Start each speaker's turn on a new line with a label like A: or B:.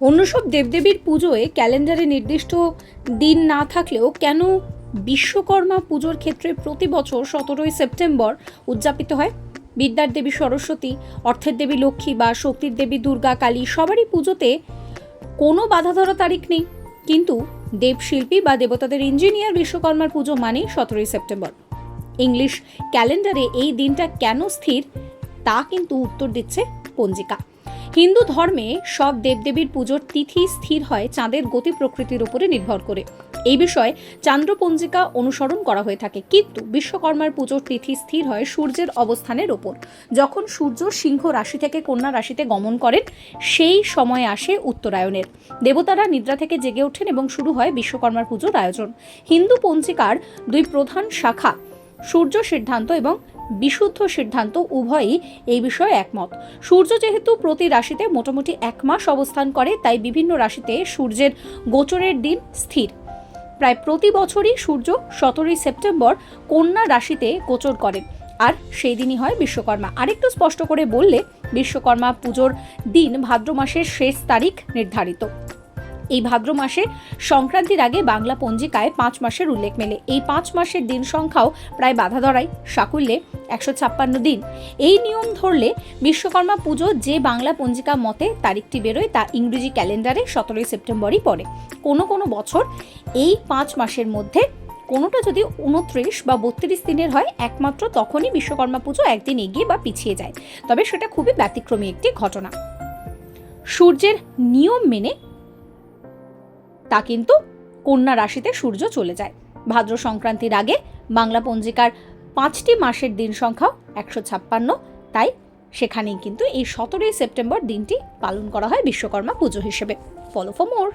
A: অন্য সব দেবদেবীর পুজোয় ক্যালেন্ডারে নির্দিষ্ট দিন না থাকলেও কেন বিশ্বকর্মা পুজোর ক্ষেত্রে প্রতি বছর সতেরোই সেপ্টেম্বর উদযাপিত হয়? বিদ্যার দেবী সরস্বতী, অর্থের দেবী লক্ষ্মী বা শক্তির দেবী দুর্গা, কালী, সবারই পুজোতে কোনো বাধা ধরা তারিখ নেই। কিন্তু দেবশিল্পী বা দেবতাদের ইঞ্জিনিয়ার বিশ্বকর্মার পুজো মানেই সতেরোই সেপ্টেম্বর। ইংলিশ ক্যালেন্ডারে এই দিনটা কেন স্থির তা কিন্তু উত্তর দিচ্ছে পঞ্জিকা। হিন্দু ধর্মে সব দেবদেবীর পুজোর তিথি স্থির হয় চাঁদের গতি প্রকৃতির উপরে নির্ভর করে। এই বিষয়ে চান্দ্র পঞ্জিকা অনুসরণ করা হয়ে থাকে। কিন্তু বিশ্বকর্মার পুজোর তিথি স্থির হয় সূর্যের অবস্থানের ওপর। যখন সূর্য সিংহ রাশি থেকে কন্যা রাশিতে গমন করেন, সেই সময় আসে উত্তরায়ণের। দেবতারা নিদ্রা থেকে জেগে ওঠেন এবং শুরু হয় বিশ্বকর্মার পুজোর আয়োজন। হিন্দু পঞ্জিকার দুই প্রধান শাখা সূর্য সিদ্ধান্ত এবং বিশুদ্ধ সিদ্ধান্ত, উভয়ই এই বিষয়ে একমত। সূর্য যেহেতু প্রতি রাশিতে মোটামুটি এক মাস অবস্থান করে, তাই বিভিন্ন রাশিতে সূর্যের গোচরের দিন স্থির। প্রায় প্রতি বছরই সূর্য সতেরোই সেপ্টেম্বর কন্যা রাশিতে গোচর করেন আর সেই দিনই হয় বিশ্বকর্মা। আরেকটু স্পষ্ট করে বললে, বিশ্বকর্মা পুজোর দিন ভাদ্র মাসের শেষ তারিখ নির্ধারিত। এই ভাদ্র মাসে সংক্রান্তির আগে বাংলা পঞ্জিকায় পাঁচ মাসের উল্লেখ মেলে। এই পাঁচ মাসের দিন সংখ্যাও প্রায় বাধা ধরায়। সাকুল্যে একশো ছাপ্পান্ন দিন। এই নিয়ম ধরলে বিশ্বকর্মা পুজো যে বাংলা পঞ্জিকা মতে তারিখটি বেরোয় তা ইংরেজি ক্যালেন্ডারে সতেরোই সেপ্টেম্বরই পড়ে। কোনো কোনো বছর এই পাঁচ মাসের মধ্যে কোনোটা যদি উনত্রিশ বা বত্রিশ দিনের হয়, একমাত্র তখনই বিশ্বকর্মা পুজো একদিন এগিয়ে বা পিছিয়ে যায়। তবে সেটা খুবই ব্যতিক্রমী একটি ঘটনা। সূর্যের নিয়ম মেনে তা কিন্তু কন্যা রাশিতে সূর্য চলে যায়। ভাদ্র সংক্রান্তির আগে বাংলা পঞ্জিকার পাঁচটি মাসের দিন সংখ্যাও একশো ছাপ্পান্ন। তাই সেখানেই কিন্তু এই সতেরোই সেপ্টেম্বর দিনটি পালন করা হয় বিশ্বকর্মা পুজো হিসেবে। Follow for more